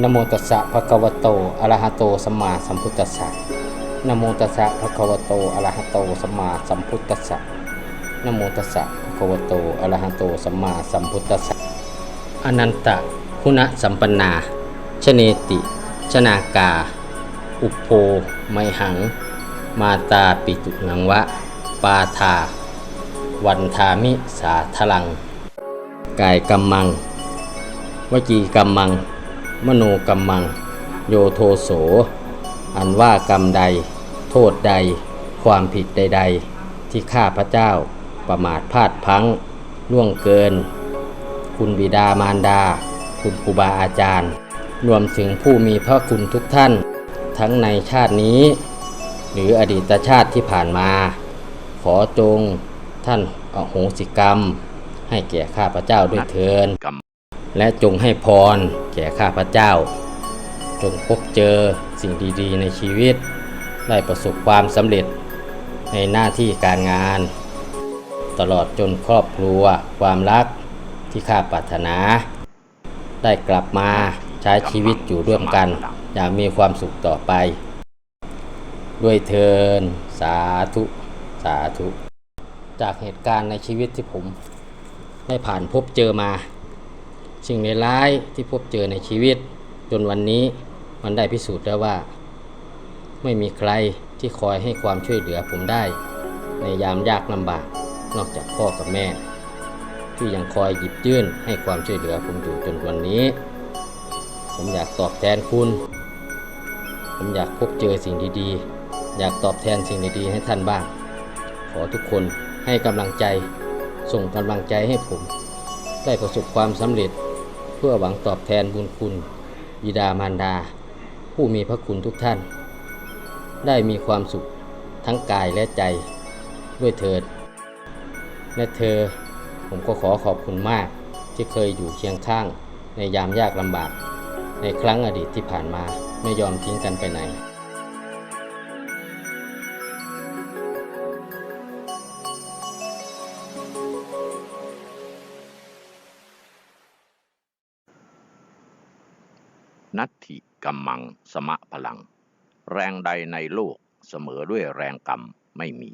นโมตัสสะภะคะวะโตอะระหะโตสัมมาสัมพุทธัสสะนโมตัสสะภะคะวะโตอะระหะโตสัมมาสัมพุทธัสสะนโมตัสสะภะคะวะโตอะระหะโตสัมมาสัมพุทธัสสะอนันตะคุณะสัมปนาชเนติ ชนากา อุปโภไมหัง มาตาปิตุนังวะ ปาทา วันทามิสาทลัง กายกัมมัง วจีกัมมัง มโนกัมมัง โยโทโส อันว่ากรรมใด โทษใด ความผิดใด ๆ ที่ข้าพระเจ้าประมาทพลาดพลั้งล่วงเกิน คุณบิดามารดา คุณครูบาอาจารย์ รวมถึงผู้มีพระคุณทุกท่าน ทั้งในชาตินี้ หรืออดีตชาติที่ผ่านมา ขอจงท่านอโหสิกรรม ให้แก่ข้าพระเจ้าด้วยเถิน และจงให้พรแก่ข้าพระเจ้า จงพบเจอสิ่งดีๆ ในชีวิต ได้ประสบความสำเร็จในหน้าที่การงาน ตลอดจนครอบครัว ความรักที่ข้าปรารถนา ได้กลับมาใช้ชีวิตอยู่ร่วมกัน อย่างมีความสุขต่อไป ด้วยเทินสาธุสาธุ จากเหตุการณ์ในชีวิตที่ผม ได้ผ่านพบเจอมา สิ่งในร้ายที่พบเจอในชีวิต จนวันนี้มันได้พิสูจน์แล้วว่า ไม่มีใครที่คอยให้ความช่วยเหลือผมได้ ในยามยากลำบากนอกจากพ่อกับแม่ ที่ยังคอยหยิบยื่นให้ความช่วยเหลือผมอยู่จนวันนี้ ผมอยากตอบแทนคุณ ผมอยากพบเจอสิ่งดีๆ อยากตอบแทนสิ่งดีๆให้ท่านบ้าง ขอทุกคนให้กำลังใจ ส่งกำลังใจให้ผม ได้ประสบความสำเร็จ พื่อหวังตอบแทนบุญคุณบิดามารดา ผู้มีพระคุณทุกท่าน ได้มีความสุขทั้งกายและใจด้วยเถิด และเธอผมก็ขอขอบคุณมากที่เคยอยู่เคียงข้างในยามยากลำบาก ในครั้งอดีตที่ผ่านมาไม่ยอมทิ้งกันไปไหน นัตถิกัมมังสมะพลัง แรงใดในโลกเสมอด้วยแรงกรรมไม่มี